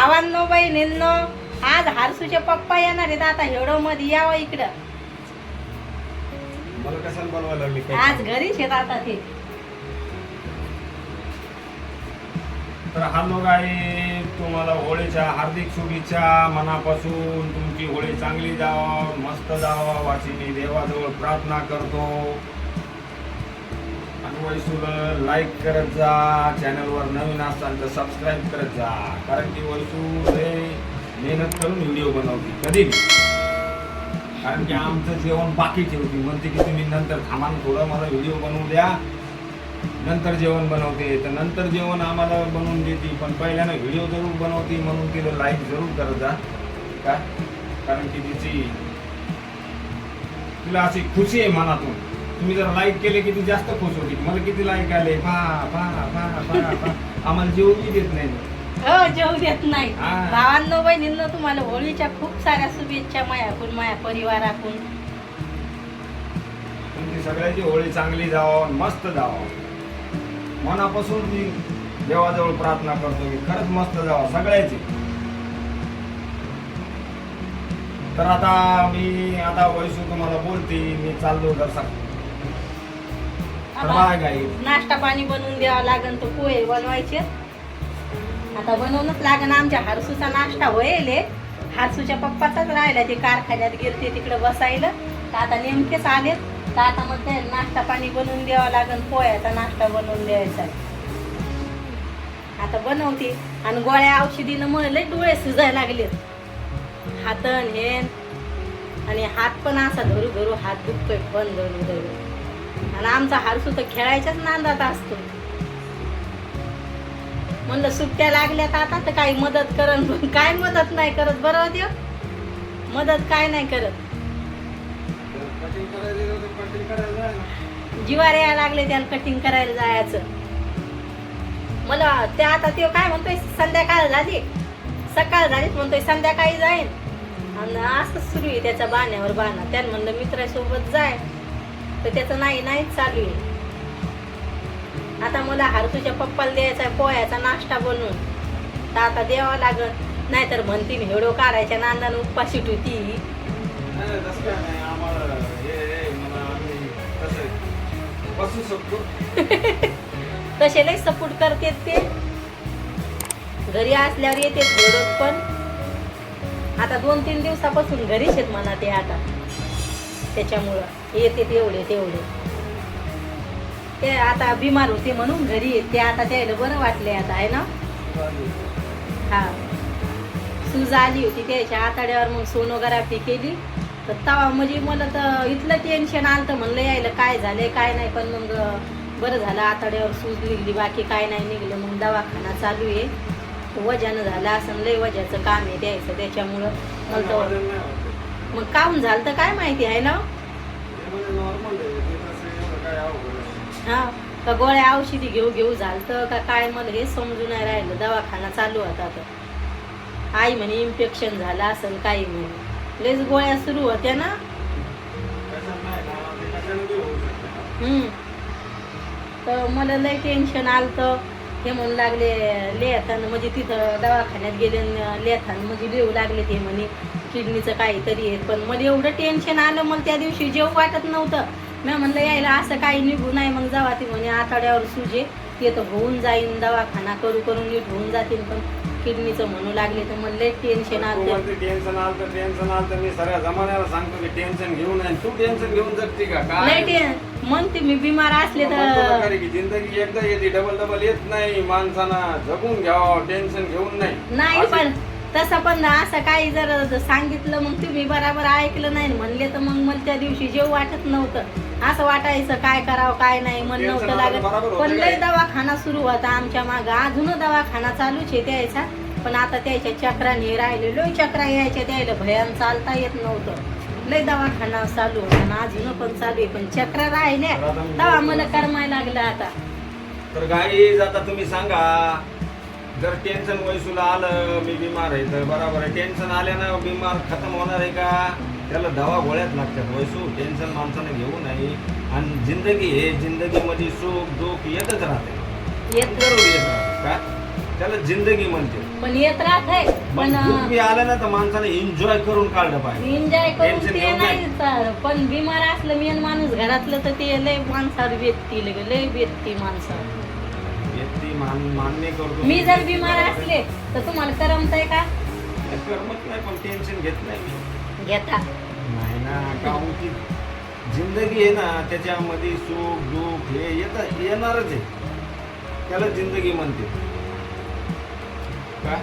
भावांनो बहिणींनो आज हारसूचे पप्पा येणार आहेत. आता हेडो मध्ये यावं इकडं? आज घरीच आहेत आता ते. तर हॅलो गाई तुम्हाला होळीच्या हार्दिक शुभेच्छा मनापासून. तुमची होळी चांगली जावा मस्त जावा. वाची मी देवाजवळ प्रार्थना करतो. वैसूला लाईक करत जा चॅनलवर नवीन असाल तर सबस्क्राईब करत जा. कारण की वैसू हे मेहनत करून व्हिडिओ बनवते कधी कारण की आमचं जेवण बाकी ठेवते म्हणते की तुम्ही नंतर थांबा थोडं मला व्हिडिओ बनवू द्या. नंतर जेवण बनवते. तर नंतर जेवण आम्हाला बनवून देते. पण पहिल्यानं व्हिडिओ जरूर बनवते म्हणून तिला लाईक जरूर करत जा. का? कारण की तिची तिला अशी खुशी आहे मनातून. तुम्ही जर लाईक केले की ती जास्त खुश होती. मला किती लाईक आले? पा पा पा पा आम्हाला जेवूही देत नाही. हो जेवू देत नाही. हा. भावांनो बहिणींनो तुम्हाला होळीच्या खूप साऱ्या शुभेच्छा मायाकून माया परिवाराकून तुमची सगळ्याची होळी चांगली जावं मस्त जावं. मनापासून मी देवाजवळ प्रार्थना करतो की खरंच मस्त जावं सगळ्याची. तर आता मी आता वैसू तुम्हाला बोलते मी चाललो जरसा नाश्ता पाणी बनवून द्यावं लागन तर पोहे बनवायचे. आता बनवूनच लागन आमच्या हारसूचा नाश्ता होईल. हारसूच्या पप्पाचाच राहिला ते कारखान्यात गेलते तिकडे बसायला. तर आता नेमकेच आलेत. तर आता मग ते नाश्ता पाणी बनवून द्यावं लागन पोह्याचा नाश्ता बनवून द्यायचा. आता बनवते. आणि गोळ्या औषधीनं लय डोळे सुजायला लागलेत. हातन हे आणि हात पण असा धरू धरू हात दुखतोय पण धरू धरू. आणि आमचा हारसू तर खेळायच्याच नांदात असतो. म्हणलं सुट्ट्या लागल्या तर आता तर काही मदत करन पण काय मदत नाही करत बरोबर हो देव. मदत काय नाही करत. जिवार यायला लागले त्याला कटिंग करायला जायचं. मला ते आता ते काय म्हणतोय संध्याकाळ झाली. सकाळ झालीच म्हणतोय संध्याकाळी जाईन. आणि असंच सुरू आहे त्याच्या बाण्यावर बाणा. त्यानं म्हणलं मित्रासोबत जाय. तर त्याचं नाही नाहीच चालू आहे. आता मला हारसूच्या पप्पाला द्यायचा आहे पोह्याचा नाश्ता बनवून. तर आता द्यावा लागत नाहीतर म्हणतील हेडो काढायच्या नांदानं उपाशी शकतो. तसे लय सपोर्ट करते ते. घरी असल्यावर येते पण. आता दोन तीन दिवसापासून घरीच आहेत म्हणा ते आता. त्याच्यामुळं. येते तेवढे तेवढे. ते आता बिमार होते म्हणून घरी ते आता त्याला बरं वाटले आता आहे ना? हा. सूज आली होती त्याच्या आताड्यावर मग सोनोग्राफी केली. तर तवा म्हणजे मला तर इथलं टेन्शन आलं तर म्हणलं यायला काय झालंय काय नाही. पण मग बरं झालं आताड्यावर सूज निघली. बाकी काय नाही निघलं. मग दवाखाना चालू आहे. वजन झालं असं लय वजाचं काम आहे द्यायचं त्याच्यामुळं मला तर मग काम झालं तर काय माहिती आहे ना? हा का गोळ्या औषधी घेऊ घेऊ झालं का काय मला हे समजून नाही राहिलं. दवाखाना चालू होता तर आई म्हणे इन्फेक्शन झालं असेल काही म्हणे. लेच गोळ्या सुरू होत्या ना? हम्म. तर मला लय टेन्शन आलं तर हे म्हणू लागले लेथान म्हणजे तिथं दवाखान्यात गेले लेहताना लेथान म्हणजे देऊ लागले ते म्हणे. किडनीचं काहीतरी आहे. पण मला एवढं टेन्शन आलं मला त्या दिवशी जेव वाटत नव्हतं. मी म्हणलं यायला असं काही निघू नाही. मग जावा ती म्हणे आठवड्यावर सुजे ते तर होऊन जाईन दवाखाना करू करून नीट होऊन जातील पण किडनीचं म्हणू लागले तर लय टेन्शन आलं टेन्शन आलं तर टेन्शन आलं तर मी सगळ्या जमान्याला सांगतो की टेन्शन घेऊ नये तू टेन्शन घेऊन जगते का? टेन म्हणते मी बिमार असले तर. का जिंदगी एकदा येते डबल डबल येत नाही माणसाना. जगून घ्यावं टेन्शन घेऊन नाही. नाही पण तसं पण असं काही जर सांगितलं मग तुम्ही बराबर ऐकलं नाही. म्हणले तर मग मला त्या दिवशी जेव वाटत नव्हतं. असं वाटायचं काय करावं काय नाही मन नव्हतं लागत. पण लय? दवाखाना सुरू होता आमच्या मागं. अजून दवाखाना चालूच आहे त्याचा. पण आता त्याच्या चक्राने राहिले लोय चक्रा यायच्या त्याला भयान चालता येत नव्हतं. लय दवाखाना चालू होता अजून पण चालू आहे. पण चक्रा राहिल्या. बोलतो मला तसं. करमायला लागलं आता. तर गाईज आता तुम्ही सांगा जर टेन्शन वैसूला आलं मी बिमार आहे तर बरोबर आहे. टेन्शन आल्यानं बिमार खतम होणार आहे का? त्याला दवा गोळ्यात लागतात वैसू टेन्शन माणसाने घेऊ नये. आणि जिंदगी हे जिंदगीमध्ये सुख दुःख येतच राहते. येत येत का? त्याला जिंदगी म्हणते. पण येत राहत. पण दुःख आलं ना तर माणसाने एन्जॉय करून काढलं पाहिजे. एन्जॉय करून ते नाही पण बिमार असलं मेन माणूस घरातलं तर ते लय माणसावर बेतती लय माणसावर व्यक्ती मान मान्य करतो. मी जर बिमार असले तर तुम्हाला करमतंय का? करमत नाही पण टेन्शन घेत नाही मी. घेता. नाही ना काहून की जिंदगी आहे ना त्याच्यामध्ये सुख दुःख हे येत येणारच आहे. त्याला जिंदगी म्हणते. काय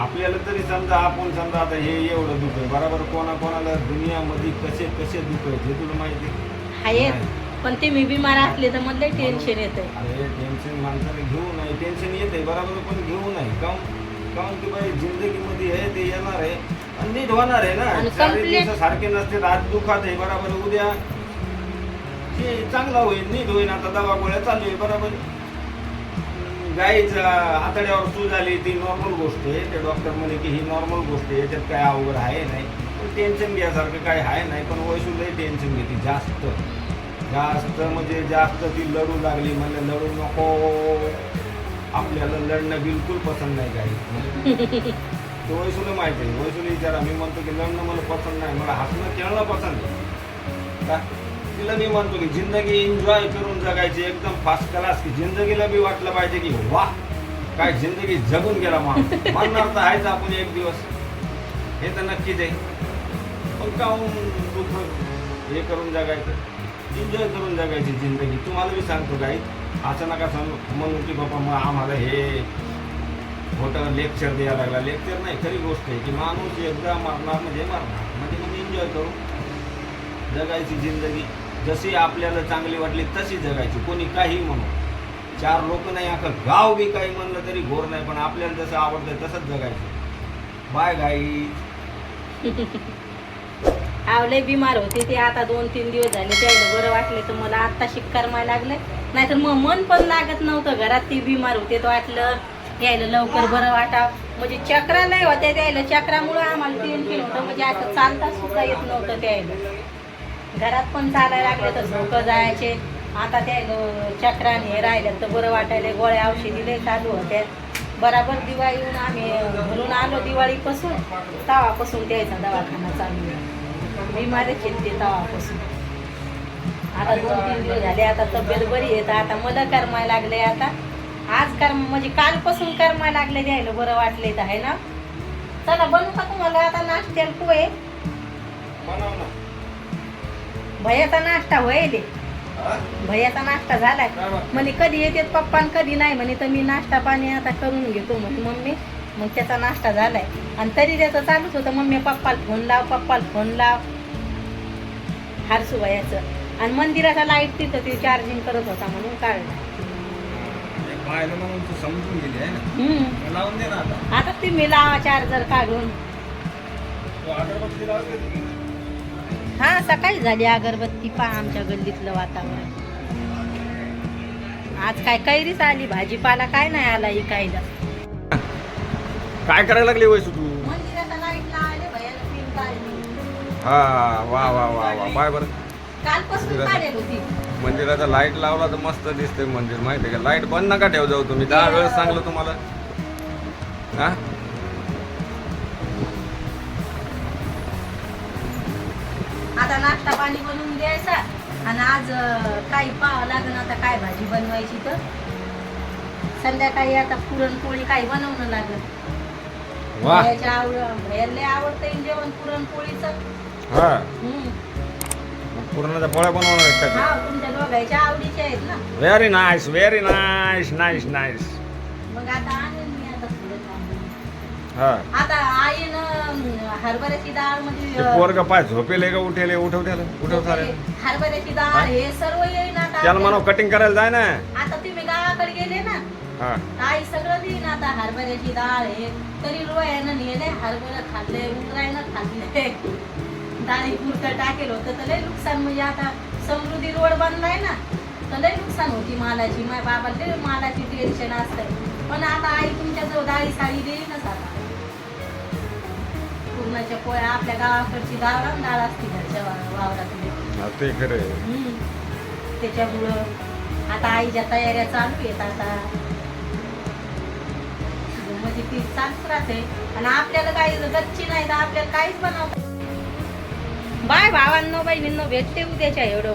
आपल्याला तरी समजा आपण समजा आता हे एवढं दुःख आहे बरोबर कोणा कोणाला दुनियामध्ये कसे कसे दुःख आहे हे तुला माहिती आहे? पण ते मी बिमार असले तर मला टेन्शन येतंय. अरे टेन्शन माणसाने घेऊ नये टेन्शन येते बरोबर पण घेऊ नये. काहून काहून की बाई जिंदगीमध्ये आहे ते येणार आहे आणि नीट होणार आहे ना. चार दिवस सारखे नसते आज दुखात आहे बरोबर. उद्या ते चांगला होईल नीट होईल. आता दवा गोळ्या चालू आहे बरोबर. गाईच आतड्यावर सूज आली ती नॉर्मल गोष्ट आहे. ते डॉक्टर म्हणे की ही नॉर्मल गोष्ट आहे याच्यात काय अवघड आहे नाही. टेन्शन घ्यासारखं काय आहे नाही पण वैशूलाही टेन्शन घेते जास्त. जास्त म्हणजे जास्त ती लढू लागली म्हणजे लढू नको. आपल्याला लढणं बिलकुल पसंत नाही काही. ते वैशूला माहिती आहे. वैशूला विचारा मी म्हणतो की लढणं मला पसंत नाही. मला हसणं खेळणं पसंत आहे. का? तिला मी म्हणतो की जिंदगी एन्जॉय करून जगायची एकदम फास्ट क्लास की जिंदगीला बी वाटलं पाहिजे की वा काय जिंदगी जगून गेला माणूस. म्हणणार तर आहेच आपण एक दिवस. हे तर नक्कीच आहे. पण काहून दुःख हे करून जगायचं? एन्जॉय करून जगायची जिंदगी. तुम्हाला मी सांगतो काही असं नका सांगू. म्हणू की बाबा मग आम्हाला हे मोठं लेक्चर द्यायला लागला. लेक्चर नाही खरी गोष्ट आहे की माणूस एकदा मारणार म्हणजे मारणार. म्हणजे मग एन्जॉय करू. जगायची जिंदगी. जशी आपल्याला चांगली वाटली तशी जगायची. कोणी काही म्हणू. चार लोक नाही अख्खं गाव बी काही म्हणलं तरी घोर नाही पण आपल्याला जसं आवडतं तसंच जगायचं. बाय गाई आवले बिमार होती ते. आता दोन तीन दिवस झाले त्याला बरं वाटले तर मला आत्ता शिक्कार माय लागले नाहीतर मग मन पण लागत नव्हतं. घरात ती बिमार होते तर वाटलं यायला लवकर बरं वाटावं. म्हणजे चक्रा नाही होत्या त्यायला चक्रामुळं आम्हाला टेन्शन होतं. म्हणजे असं चालता सुद्धा येत नव्हतं त्यायला घरात पण चालायला लागले तर झोकं जायचे. आता त्यायला चक्राने हे राहिलं तर बरं वाटायला गोळ्या औषधी लय चालू होत्या. बराबर दिवाळी येऊन आम्ही घरून आलो दिवाळीपासून. तवापासून त्यायचा दवाखाना चालू आहे. मी आहेत ते तवापासून. आता दोन तीन दिवस झाले आता तब्येत बरी येत आता मला करमायला लागले आता आज कर्म म्हणजे कालपासून करमाय लागले द्यायला बरं वाटले तर आहे ना? चला बनवू का तुम्हाला आता नाश्त्याला पोहे? भयाचा नाश्ता होईल हा? भयाचा नाश्ता झालाय. म्हणे कधी येतात पप्पा कधी नाही म्हणे तर मी नाश्ता पाणी आता करून घेतो म्हणे मम्मी. मग त्याचा नाश्ता झालाय. आणि तरी त्याचं चालूच होतं मम्मी पप्पाला फोन लाव पप्पाला फोन लाव. हारसू भयाचं आणि मंदिराचा लाइट तिथं ते चार्जिंग करत होता म्हणून काढला. एक पाहिलं म्हणून तू समजून गेली आहे ना? हम्म. लावून दे ना आता. आता तुम्ही लावा चार्जर काढून. तू अगरबत्ती की नाही? हा सकाळी झाली अगरबत्ती पहा आमच्या गल्लीतलं वातावरण. आज काय कैरीच आली भाजीपाला काय नाही आला इकायला. काय करायला लागली वैसू तू? मंदिराचा लाइट लावले भयाला पिन काढली. हा वा वा वा वा. बाय बरं. कालपासून मंदिराचा- काढेल होती. मंदिराचा लाइट लावला तर मस्त दिसते मंदिर माहिती का? लाइट बंद नका ठेव जाऊ तुम्ही. दहा वेळेस सांगलं तुम्हाला. हा? आता नाश्ता पाणी बनवून द्यायचा आणि आज काही पाहावं लागेल आता काय भाजी बनवायची तर. संध्याकाळी आता पुरणपोळी काही बनवणं लागेल. भयाच्या आवड भयाला आवडतं जेवण पुरणपोळीचं. हा. हम्म. पूर्णाच्या पोळ्या बनवणार आहेत का हा तुमच्या दोघांच्या आवडीचे आहेत ना. Very nice very nice nice nice मग आता आणेन मी आता थोडं थांबून. हा. आता आईनं हरभऱ्याची डाळ ते म्हणजे पोरग पाय झोपेले का उठेले? उठव त्याला उठव चालेल हरभऱ्याची डाळ हा? हे सर्व येईन आता त्याला म्हणा कटिंग करायला जाय ना. आता तुम्ही गावाकडे गेले ना हा. आई सगळं देईन आता हरभऱ्याची डाळ आहे तरी रोयानं नेले हरभरं खाल्ले उतरायनं खाल्ले. डाळी पुरतं टाकेल होतं तर लय नुकसान. म्हणजे आता समृद्धी रोड बनलाय ना तर लय नुकसान होती मालाची. माझ्या बाबाला लय मालाची टेन्शन असतंय पण आता आई तुमच्या जवळ डाळी साडी देईनच आता. पूर्णाच्या पोळ्या आपल्या गावाकडची गावरान डाळ असते घरच्या वावरातली. ते खरं आहे. हम्म. त्याच्यामुळं आता आईच्या तयाऱ्या चालू आहेत आता. बनवायची ती चालूच राहते. आणि आपल्याला काही गच्ची नाही तर आपल्याला काहीच बनवता बाय भावांनो बहिणींनो भेटते उद्याच्या एवढं